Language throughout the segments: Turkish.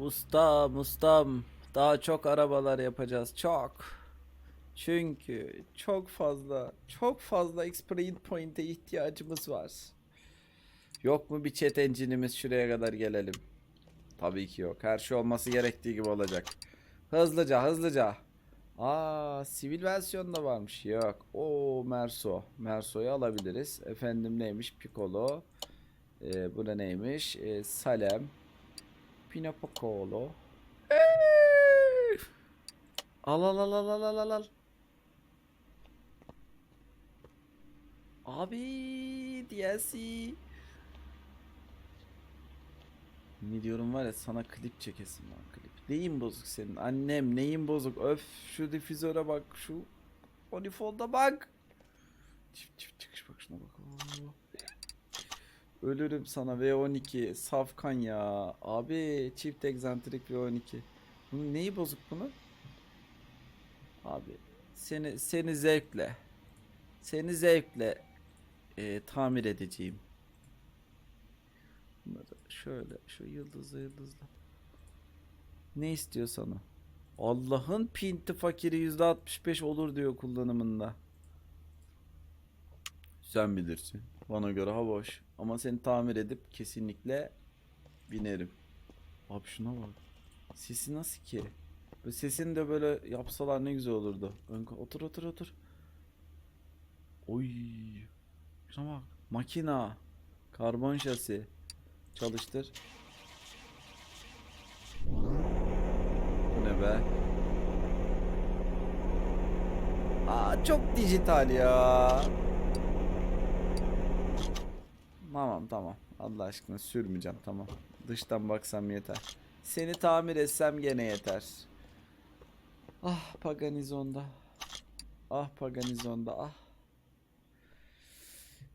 Ustam ustam daha çok arabalar yapacağız çok. Çünkü çok fazla çok fazla experience point'e ihtiyacımız var. Yok mu bir chat engine'imiz şuraya kadar gelelim? Tabii ki yok. Her şey olması gerektiği gibi olacak. Hızlıca hızlıca. Aa sivil versiyonda varmış. Yok. O Merso. Merso'yu alabiliriz. Efendim neymiş? Piccolo. Ee, bu da neymiş? Ee, Salem. Pinapocolo. Eee! Al al al al al al al. Abi DLC. Ne diyorum var ya sana klip çekesin lan klip. Neyin bozuk senin? Annem neyin bozuk? Öf şu difüzöre bak şu manifolda bak. Çift çift çıkış bak şuna bak. Oo. Ölürüm sana V12 safkan ya. Abi çift egzantrik V12. Bunun neyi bozuk bunun? Abi seni seni zevkle seni zevkle e, tamir edeceğim. Bunları şöyle şu yıldızlı yıldızlı. Ne istiyor sana? Allah'ın pinti fakiri %65 olur diyor kullanımında. Sen bilirsin. Bana göre ha boş. Ama seni tamir edip kesinlikle binerim. Abi şuna bak. Sesi nasıl ki? Böyle sesini de böyle yapsalar ne güzel olurdu. Ön, otur otur otur. Oy. Şuna bak. Makina. Karbon şasi. Çalıştır. Bu ne be? Aa çok dijital ya. Tamam tamam. Allah aşkına sürmeyeceğim tamam. Dıştan baksam yeter. Seni tamir etsem gene yeter. Ah Paganizon'da. Ah Paganizon'da ah.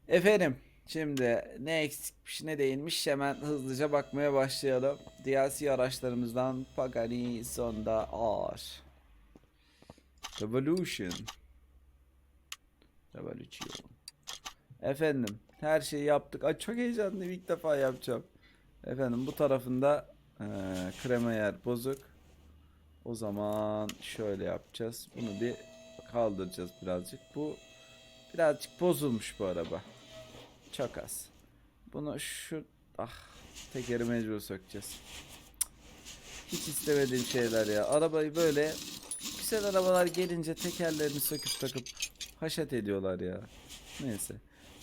Efendim şimdi ne eksikmiş ne değilmiş hemen hızlıca bakmaya başlayalım. DLC araçlarımızdan Paganizon'da ağır. Revolution. Revolution. Efendim her şeyi yaptık. Ay çok heyecanlıyım ilk defa yapacağım. Efendim bu tarafında eee krema yer bozuk. O zaman şöyle yapacağız. Bunu bir kaldıracağız birazcık. Bu birazcık bozulmuş bu araba. Çok az. Bunu şu ah tekeri mecbur sökeceğiz. Hiç istemediğim şeyler ya. Arabayı böyle güzel arabalar gelince tekerlerini söküp takıp haşat ediyorlar ya. Neyse.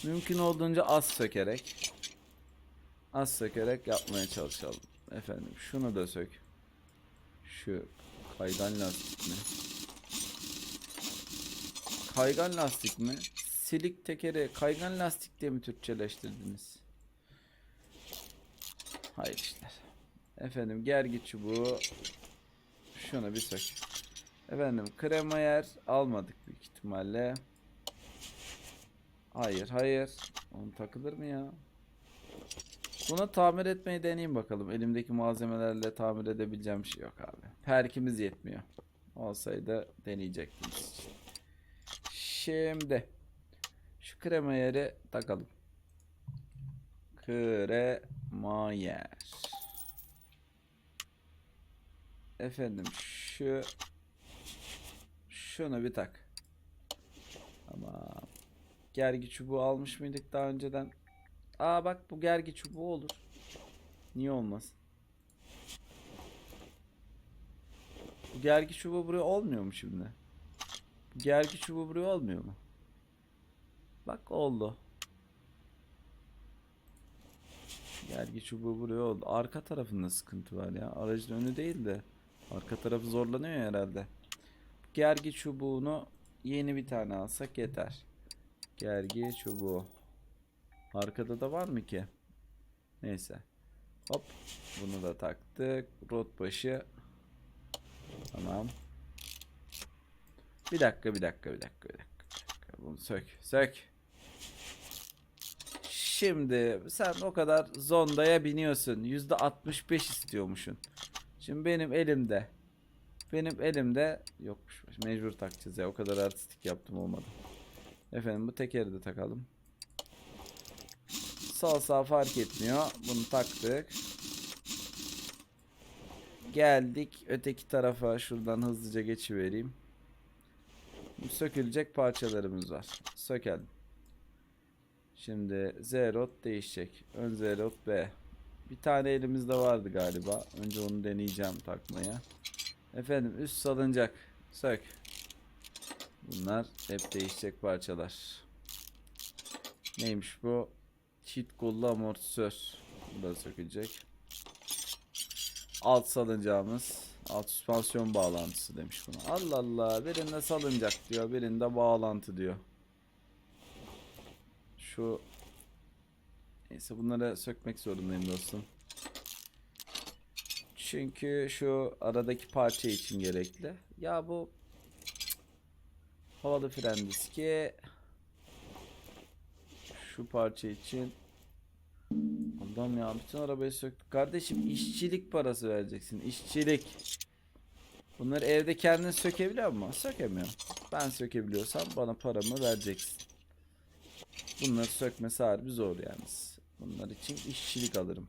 Mümkün olduğunca az sökerek az sökerek yapmaya çalışalım. Efendim şunu da sök. Şu kaygan lastik mi? Kaygan lastik mi? Silik tekeri kaygan lastik diye mi Türkçeleştirdiniz? Hayır işler. Efendim gergi çubuğu şunu bir sök. Efendim krema yer almadık büyük ihtimalle. Hayır hayır. Onu takılır mı ya? Bunu tamir etmeyi deneyeyim bakalım. Elimdeki malzemelerle tamir edebileceğim bir şey yok abi. Perkimiz yetmiyor. Olsaydı deneyecektiniz. Şimdi şu krema yeri takalım. Krema yer. Efendim şu şunu bir tak. Tamam. Gergi çubuğu almış mıydık daha önceden? Aa bak bu gergi çubuğu olur. Niye olmaz? Bu gergi çubuğu buraya olmuyor mu şimdi? Bu gergi çubuğu buraya olmuyor mu? Bak oldu. Gergi çubuğu buraya oldu. Arka tarafında sıkıntı var ya. Aracın önü değil de. Arka tarafı zorlanıyor herhalde. Gergi çubuğunu yeni bir tane alsak yeter. Gergi çubuğu. Arkada da var mı ki? Neyse. Hop. Bunu da taktık. Rot başı. Tamam. Bir dakika, bir dakika, bir dakika, bir dakika. Bunu sök, sök. Şimdi sen o kadar zondaya biniyorsun. Yüzde 65 istiyormuşsun. Şimdi benim elimde. Benim elimde yokmuş. Mecbur takacağız ya. O kadar artistik yaptım olmadı. Efendim bu tekeri de takalım. Sol sağ fark etmiyor. Bunu taktık. geldik öteki tarafa şuradan hızlıca geçivereyim. Sökülecek parçalarımız var. Sökelim. Şimdi Z rot değişecek. Ön Z rot B. Bir tane elimizde vardı galiba. Önce onu deneyeceğim takmaya. Efendim üst salıncak. Sök. Bunlar hep değişecek parçalar. Neymiş bu? Çift kollu amortisör. Bu da sökülecek. Alt salıncağımız. Alt süspansiyon bağlantısı demiş buna. Allah Allah. Birinde salıncak diyor. Birinde bağlantı diyor. Şu Neyse bunları sökmek zorundayım dostum. Çünkü şu aradaki parça için gerekli. Ya bu havalı fren diski şu parça için Allah'ım ya bütün arabayı söktük. Kardeşim işçilik parası vereceksin. İşçilik. Bunları evde kendin sökebiliyor musun? Sökemiyorum. Ben sökebiliyorsam bana paramı vereceksin. Bunları sökmesi harbi zor yalnız. Bunlar için işçilik alırım.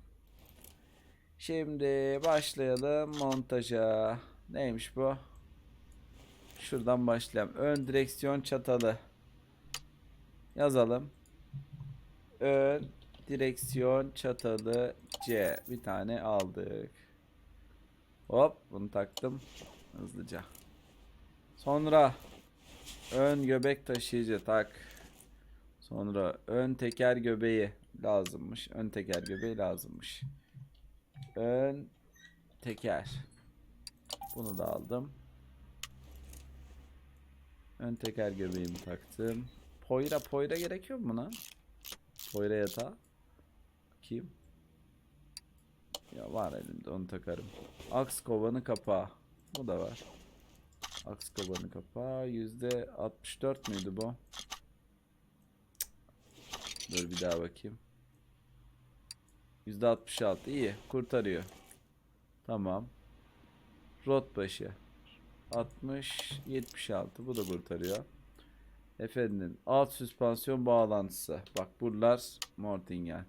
Şimdi başlayalım montaja. Neymiş bu? Şuradan başlayalım. Ön direksiyon çatalı. Yazalım. Ön direksiyon çatalı C. Bir tane aldık. Hop bunu taktım. Hızlıca. Sonra ön göbek taşıyıcı tak. Sonra ön teker göbeği lazımmış. Ön teker göbeği lazımmış. Ön teker. Bunu da aldım. Ön teker göbeğimi taktım. Poyra poyra gerekiyor mu buna? Poyra yatağı. Bakayım. Ya var elimde onu takarım. Aks kovanı kapağı. Bu da var. Aks kovanı kapağı. Yüzde 64 müydü bu? Dur bir daha bakayım. Yüzde 66 iyi kurtarıyor. Tamam. Rot başı. 60 76 bu da kurtarıyor. Efendim alt süspansiyon bağlantısı. Bak buralar Mortingen.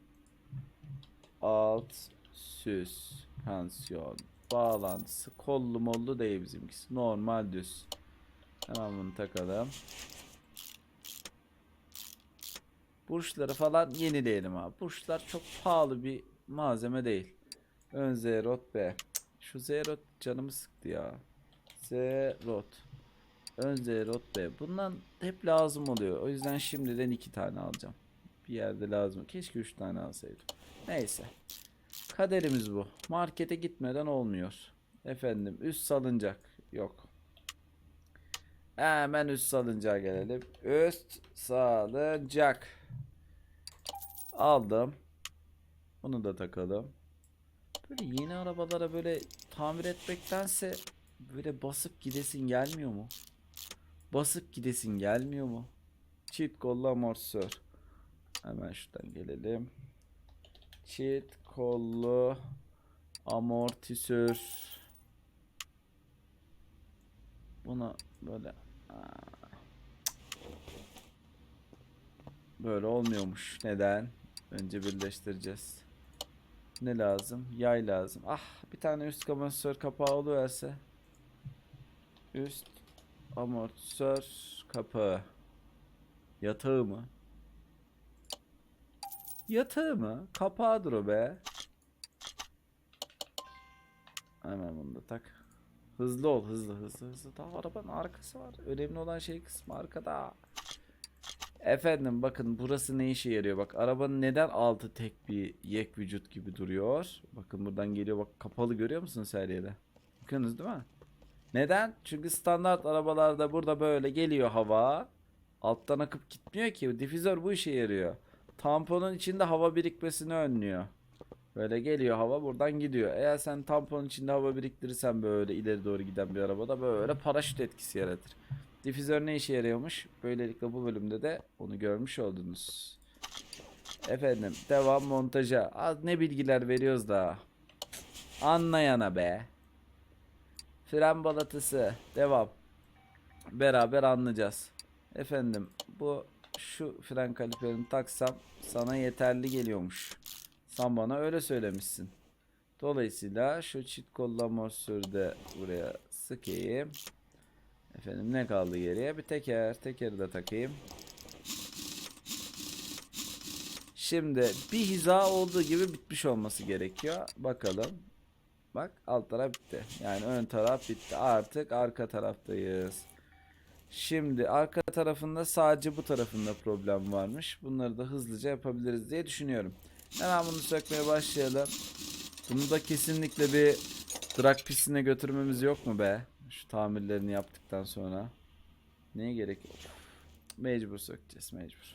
Alt süspansiyon bağlantısı. Kollu mollu değil bizimkisi. Normal düz. Hemen bunu takalım. Burçları falan yenileyelim abi. Burçlar çok pahalı bir malzeme değil. Ön Zerot B. Şu Zerot canımı sıktı ya. Zerot. Ön Zerot B. Bundan hep lazım oluyor. O yüzden şimdiden iki tane alacağım. Bir yerde lazım. Keşke üç tane alsaydım. Neyse. Kaderimiz bu. Markete gitmeden olmuyor. Efendim üst salıncak. Yok. Hemen üst salıncağa gelelim. Üst salıncak. Aldım. Bunu da takalım. Böyle yeni arabalara böyle tamir etmektense böyle basıp gidesin gelmiyor mu? Basıp gidesin gelmiyor mu? Çift kollu amortisör. Hemen şuradan gelelim. Çift kollu amortisör. Bunu böyle böyle olmuyormuş. Neden? Önce birleştireceğiz. Ne lazım? Yay lazım. Ah bir tane üst amortisör kapağı oluverse. Üst amortisör kapağı. Yatağı mı? Yatağı mı? Kapağıdır o be. Hemen bunu da tak. Hızlı ol hızlı hızlı hızlı. Daha arabanın arkası var. Önemli olan şey kısmı arkada. Efendim bakın burası ne işe yarıyor bak arabanın neden altı tek bir yek vücut gibi duruyor bakın buradan geliyor bak kapalı görüyor musunuz her yere bakıyorsunuz değil mi neden çünkü standart arabalarda burada böyle geliyor hava alttan akıp gitmiyor ki difüzör bu işe yarıyor tamponun içinde hava birikmesini önlüyor böyle geliyor hava buradan gidiyor eğer sen tamponun içinde hava biriktirirsen böyle ileri doğru giden bir arabada böyle paraşüt etkisi yaratır Difüzör ne işe yarıyormuş? Böylelikle bu bölümde de onu görmüş oldunuz. Efendim devam montaja. Ne bilgiler veriyoruz da. Anlayana be. Fren balatası. Devam. Beraber anlayacağız. Efendim bu şu fren kaliperini taksam sana yeterli geliyormuş. Sen bana öyle söylemişsin. Dolayısıyla şu kollu amortisörü de buraya sıkayım. Efendim ne kaldı geriye? Bir teker. Tekeri de takayım. Şimdi bir hiza olduğu gibi bitmiş olması gerekiyor. Bakalım. Bak alt taraf bitti. Yani ön taraf bitti. Artık arka taraftayız. Şimdi arka tarafında sadece bu tarafında problem varmış. Bunları da hızlıca yapabiliriz diye düşünüyorum. Hemen bunu sökmeye başlayalım. Bunu da kesinlikle bir drag pistine götürmemiz yok mu be? Şu tamirlerini yaptıktan sonra. Neye gerek yok? Mecbur sökeceğiz mecbur.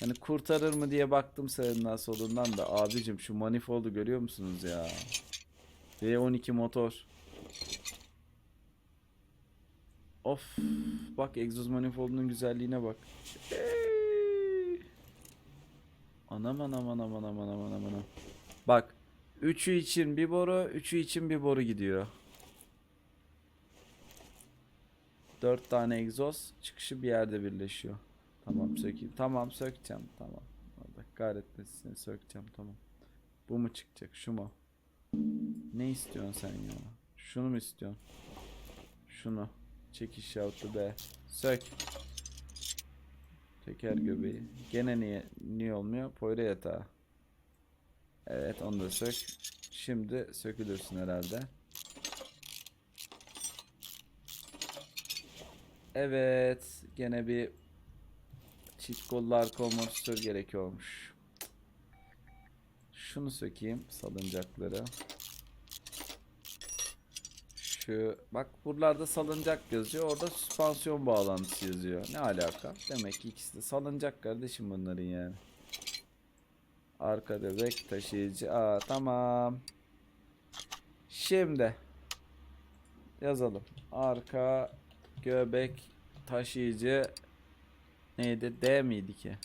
Hani kurtarır mı diye baktım sağından solundan da abicim şu manifoldu görüyor musunuz ya? V12 motor. Of bak egzoz manifoldunun güzelliğine bak. Anam anam anam anam anam anam anam. Bak üçü için bir boru, üçü için bir boru gidiyor. Dört tane egzoz çıkışı bir yerde birleşiyor. Tamam sökeyim. Tamam sökeceğim. Tamam. Allah kahretmesin sökeceğim tamam. Bu mu çıkacak? Şu mu? Ne istiyorsun sen ya? Şunu mu istiyorsun? Şunu. Çekiş yaptı be. Sök. Teker göbeği. Gene niye, niye olmuyor? Poyra yatağı. Evet onu da sök. Şimdi sökülürsün herhalde. Evet. Gene bir çift kollu arka amortisör gerekiyormuş. Şunu sökeyim salıncakları. Şu bak buralarda salıncak yazıyor. Orada süspansiyon bağlantısı yazıyor. Ne alaka? Demek ki ikisi de salıncak kardeşim bunların yani. Arka bebek taşıyıcı. Aa tamam. Şimdi yazalım. Arka göbek taşıyıcı neydi? D miydi ki?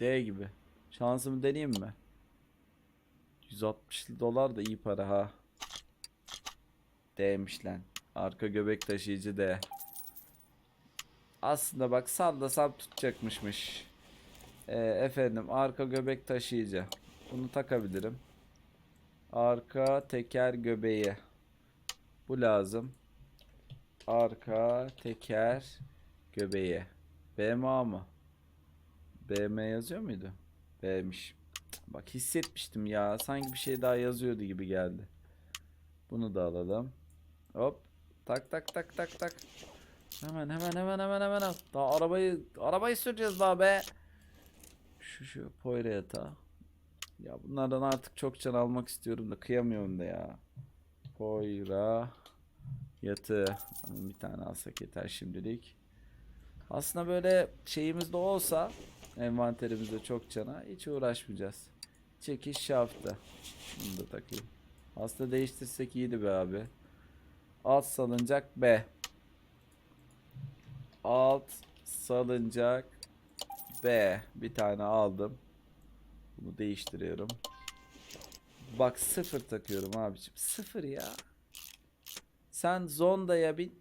D gibi. Şansımı deneyeyim mi? 160 dolar da iyi para ha. D'miş lan. Arka göbek taşıyıcı D. Aslında bak sallasam tutacakmışmış. Ee, efendim arka göbek taşıyıcı. Bunu takabilirim. Arka teker göbeği. Bu lazım. Arka teker göbeği. BMA mı? BM yazıyor muydu? B'miş. Bak hissetmiştim ya. Sanki bir şey daha yazıyordu gibi geldi. Bunu da alalım. Hop. Tak tak tak tak tak. Hemen hemen hemen hemen hemen al. Daha arabayı arabayı süreceğiz daha be. Şu şu poyra yatağı. Ya bunlardan artık çok can almak istiyorum da kıyamıyorum da ya. Poyra yatağı. Bir tane alsak yeter şimdilik. Aslında böyle şeyimiz de olsa envanterimizde çok cana hiç uğraşmayacağız. Çekiş şaftı. Bunu da takayım. Aslında değiştirsek iyiydi be abi. Alt salıncak B. Alt salıncak B. Bir tane aldım. Bunu değiştiriyorum. Bak sıfır takıyorum abicim. Sıfır ya. Sen Zonda'ya bin.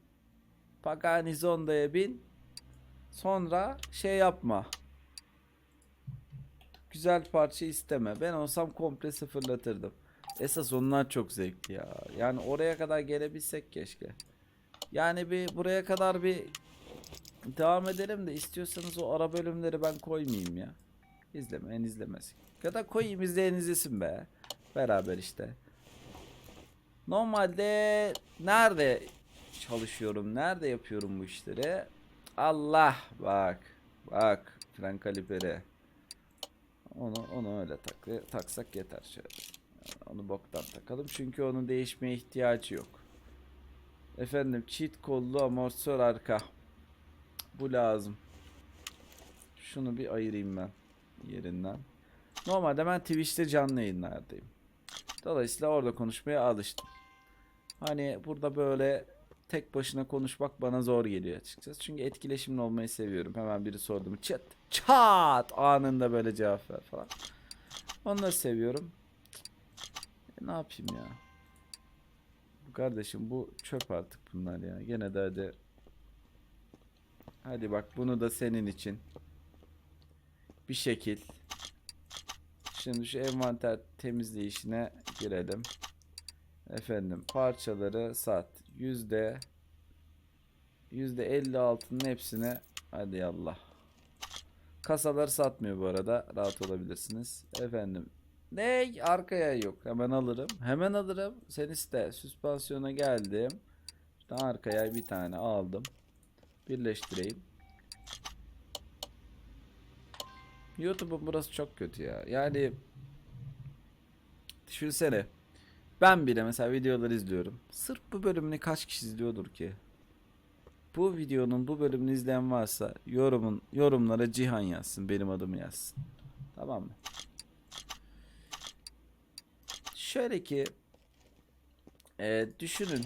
Pagani Zonda'ya bin. Sonra şey yapma. Güzel parça isteme. Ben olsam komple sıfırlatırdım. Esas onlar çok zevkli ya. Yani oraya kadar gelebilsek keşke. Yani bir buraya kadar bir devam edelim de istiyorsanız o ara bölümleri ben koymayayım ya. İzlemeyen izlemesin. Ya da koyayım izleyen izlesin be. Beraber işte. Normalde nerede çalışıyorum? Nerede yapıyorum bu işleri? Allah bak. Bak fren kaliperi. Onu onu öyle tak taksak yeter şöyle. Onu boktan takalım çünkü onun değişmeye ihtiyacı yok. Efendim çift kollu amortisör arka. Bu lazım. Şunu bir ayırayım ben yerinden. Normalde ben Twitch'te canlı yayınlardayım. Dolayısıyla orada konuşmaya alıştım. Hani burada böyle tek başına konuşmak bana zor geliyor açıkçası. Çünkü etkileşimli olmayı seviyorum. Hemen biri sordu mu çat çat anında böyle cevap ver falan. Onları seviyorum. E, ne yapayım ya? Kardeşim bu çöp artık bunlar ya. Gene de hadi. Hadi bak bunu da senin için. Bir şekil. Şimdi şu envanter temizleyişine girelim. Efendim parçaları sat. Yüzde yüzde 56'nın hepsini hadi yallah. Kasalar satmıyor bu arada. Rahat olabilirsiniz. Efendim. Ne? Arkaya yok. Hemen alırım. Hemen alırım. Sen iste. Süspansiyona geldim. İşte arkaya bir tane aldım. Birleştireyim. YouTube'un burası çok kötü ya. Yani düşünsene. Ben bile mesela videoları izliyorum. Sırf bu bölümünü kaç kişi izliyordur ki? Bu videonun bu bölümünü izleyen varsa yorumun yorumlara Cihan yazsın. Benim adımı yazsın. Tamam mı? Şöyle ki e, düşünün.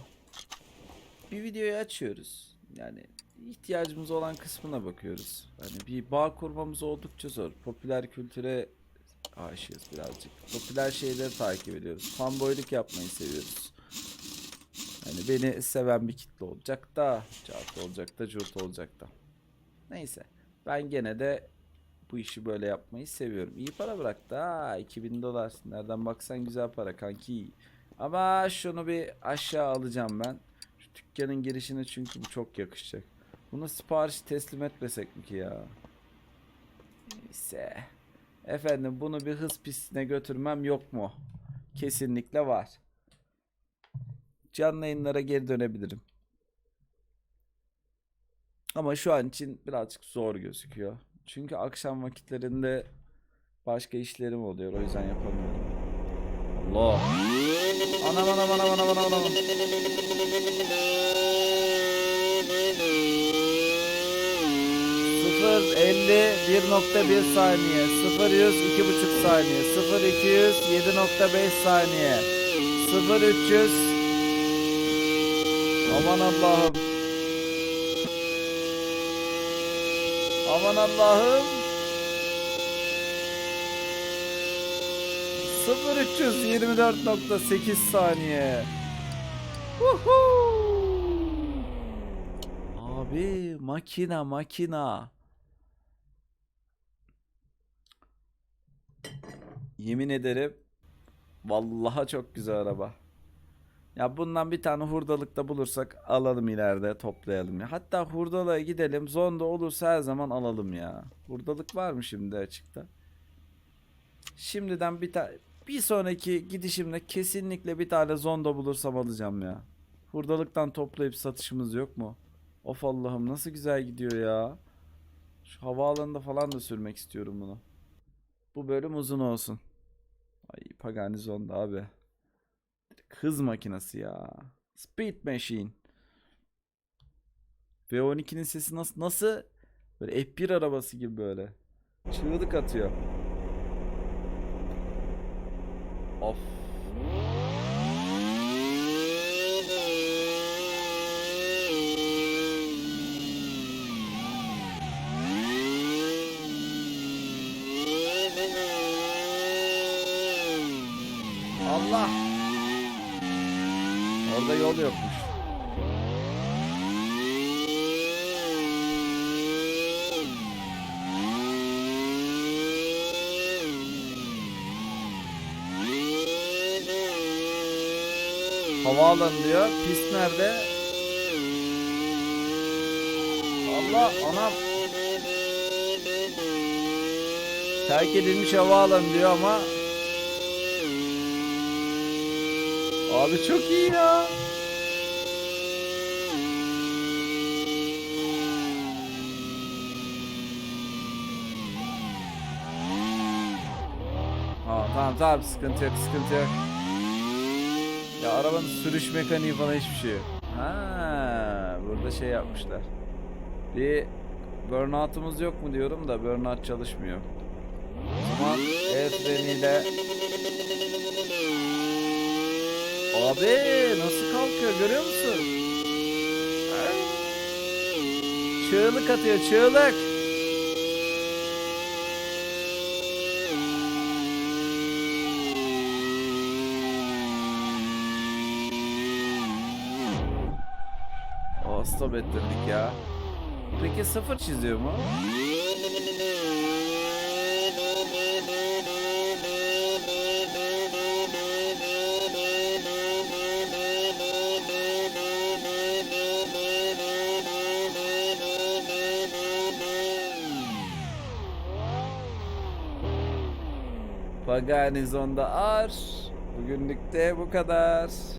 Bir videoyu açıyoruz. Yani ihtiyacımız olan kısmına bakıyoruz. Hani bir bağ kurmamız oldukça zor. Popüler kültüre aşığız birazcık. Popüler şeyleri takip ediyoruz. Fanboyluk yapmayı seviyoruz. Hani beni seven bir kitle olacak da, cevap olacak da, curt olacak da. Neyse. Ben gene de bu işi böyle yapmayı seviyorum. İyi para bıraktı ha. 2000 dolar. Nereden baksan güzel para kanki. Ama şunu bir aşağı alacağım ben. Şu dükkanın girişine çünkü bu çok yakışacak. Bunu sipariş teslim etmesek mi ki ya? Neyse. Efendim bunu bir hız pistine götürmem yok mu? Kesinlikle var. Canlı yayınlara geri dönebilirim. Ama şu an için birazcık zor gözüküyor. Çünkü akşam vakitlerinde başka işlerim oluyor. O yüzden yapamıyorum. Allah. Anam anam anam anam anam anam. Sıfır elli bir nokta bir saniye. Sıfır yüz iki buçuk saniye. Sıfır iki yüz yedi nokta beş saniye. Sıfır üç yüz. Aman Allah'ım. Aman Allah'ım. 0324.8 saniye. Woohoo! Abi makina makina. Yemin ederim vallahi çok güzel araba. Ya bundan bir tane hurdalıkta bulursak alalım ileride toplayalım ya. Hatta hurdalığa gidelim. Zonda olursa her zaman alalım ya. Hurdalık var mı şimdi açıkta? Şimdiden bir tane bir sonraki gidişimde kesinlikle bir tane zonda bulursam alacağım ya. Hurdalıktan toplayıp satışımız yok mu? Of Allah'ım nasıl güzel gidiyor ya. Şu havaalanında falan da sürmek istiyorum bunu. Bu bölüm uzun olsun. Ay Pagani Zonda abi. Hız makinesi ya. Speed Machine. V12'nin sesi nasıl nasıl böyle F1 arabası gibi böyle. Çığlık atıyor. Of. Allah. Orada yol yokmuş. Havaalanı diyor. Pist nerede? Allah anam. Terk edilmiş havaalanı diyor ama Abi çok iyi ya. Aa, tamam tamam sıkıntı yok sıkıntı yok. Ya arabanın sürüş mekaniği falan hiçbir şey yok. Ha, burada şey yapmışlar. Bir burnout'umuz yok mu diyorum da burnout çalışmıyor. O zaman el freniyle Abi nasıl kalkıyor görüyor musun? Çığlık atıyor çığlık. Stop ettirdik ya. Peki sıfır çiziyor mu? Pagani Zonda Ar. Bugünlük de bu kadar.